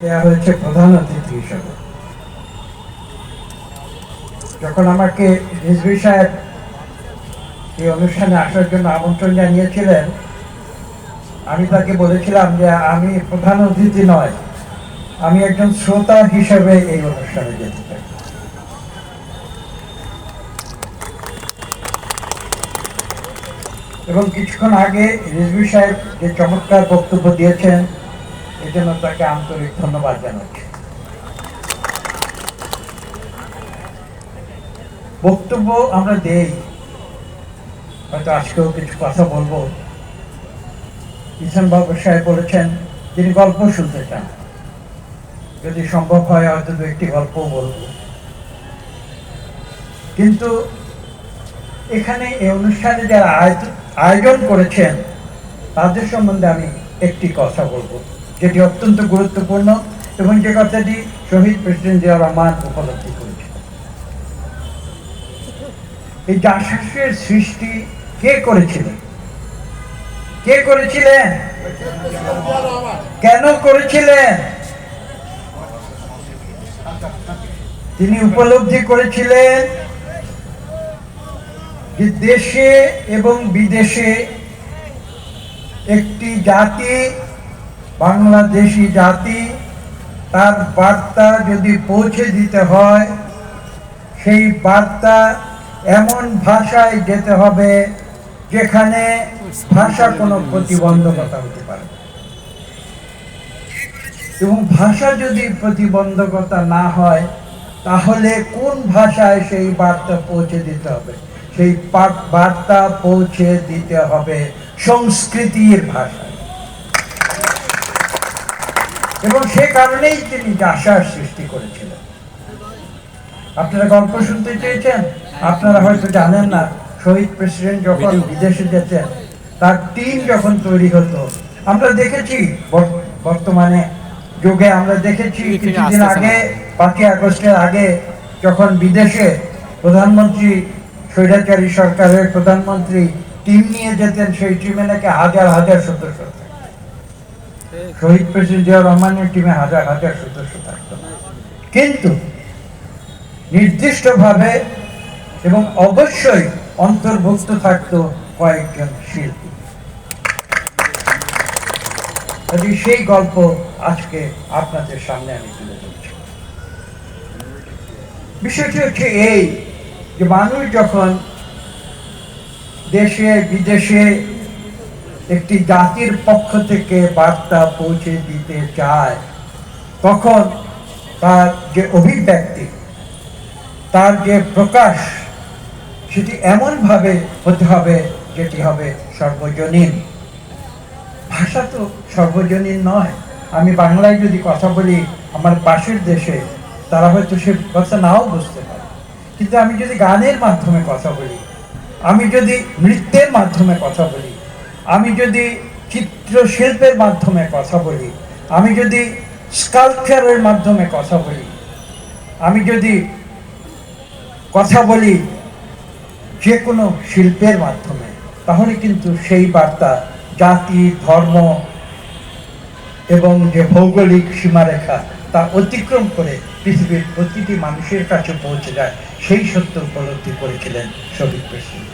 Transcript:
হয়েছে প্রধান অতিথি হিসাবে। যখন আমাকে রিজভি সাহেব এই অনুষ্ঠানে আসার জন্য আমন্ত্রণ জানিয়েছিলেন, আমি তাকে বলেছিলাম যে আমি প্রধান অতিথি নয়, আমি একজন শ্রোতা হিসেবে এই অনুষ্ঠানে যেতে চাই। এবং কিছুক্ষণ আগে রিজভি সাহেব যে চমৎকার বক্তব্য দিয়েছেন তাকে আন্তরিক ধন্যবাদ বক্তব্য আমরা দেই, হয়তো আজকেও কিছু কথা বলব। ইসান বাবু সাহেব বলেছেন, তিনি গল্প শুনতে চান। যদি সম্ভব হয়, হয়তো দু একটি গল্প বলব। কিন্তু এখানে এই অনুষ্ঠানে যারা আয়োজন করেছেন, তাদের সম্বন্ধে আমি একটি কথা বলব। যেটি অত্যন্ত গুরুত্বপূর্ণ এবং যে কথাটি শহীদ প্রেসিডেন্ট জিয়া রহমান উপলব্ধি করেছেন। এই জাসাসের সৃষ্টি কে করেছিলেন? কে করেছিলেন? কেন করেছিলেন? তিনি উপলব্ধি করেছিলেন যে দেশে এবং বিদেশে একটি জাতি বাংলাদেশি জাতি তার বার্তা যদি পৌঁছে দিতে হয়, সেই বার্তা এমন ভাষায় যেতে হবে যেখানে ভাষা কোনো প্রতিবন্ধকতা হতে পারে এবং ভাষা যদি প্রতিবন্ধকতা না হয়, তাহলে কোন ভাষায় সেই বার্তা পৌঁছে দিতে হবে? সেই বার্তা পৌঁছে দিতে হবে সংস্কৃতির ভাষায়। এবং সে কারণেই তিনি আশার সৃষ্টি করেছিলেন। আপনারা গল্প শুনতে চেয়েছেন? আপনারা হয়তো জানেন না শহীদ প্রেসিডেন্ট যখন বিদেশে যেতেন তার টিম যখন তৈরি হতো আমরা দেখেছি বর্তমানে যুগে আমরা দেখেছি কিছুদিন আগে পাঁচই আগস্টের আগে যখন বিদেশে প্রধানমন্ত্রী স্বৈরাচারী সরকারের প্রধানমন্ত্রী টিম নিয়ে যেতেন সেই টিমে নাকি হাজার হাজার সদস্য। শহীদ প্রেসিডেন্ট জিয়া রহমানের টিমে হাজার হাজার সদস্য থাকতো। কিন্তু নির্দিষ্টভাবে এবং অবশ্যই অন্তর্ভুক্ত থাকতো কয়েকজন শিল্পী। কাজেই সেই গল্প আজকে আপনাদের সামনে আমি তুলে ধরছি। বিষয়টি হচ্ছে এই যে মানুষ যখন দেশে, বিদেশে একটি জাতির পক্ষ থেকে বার্তা পৌঁছে দিতে চায়। তখন তার যে অভিব্যক্তি, তার যে প্রকাশ, সেটি এমনভাবে হতে হবে যেটি হবে সর্বজনীন। ভাষা তো সর্বজনীন নয়। আমি বাংলায় যদি কথা বলি আমার পাশের দেশে, তারা হয়তো সে কথা নাও বুঝতে পারে। কিন্তু আমি যদি গানের মাধ্যমে কথা বলি, আমি যদি নৃত্যের মাধ্যমে কথা বলি আমি যদি চিত্রশিল্পের মাধ্যমে কথা বলি, আমি যদি স্কাল্পচারের মাধ্যমে কথা বলি, আমি যদি কথা বলি যে কোনো শিল্পের মাধ্যমে, তাহলে কিন্তু সেই বার্তা জাতি, ধর্ম এবং যে ভৌগোলিক সীমারেখা, তা অতিক্রম করে পৃথিবীর প্রতিটি মানুষের কাছে পৌঁছে যায়। সেই সত্য উপলব্ধি করেছিলেন শহীদ প্রেসিডেন্ট।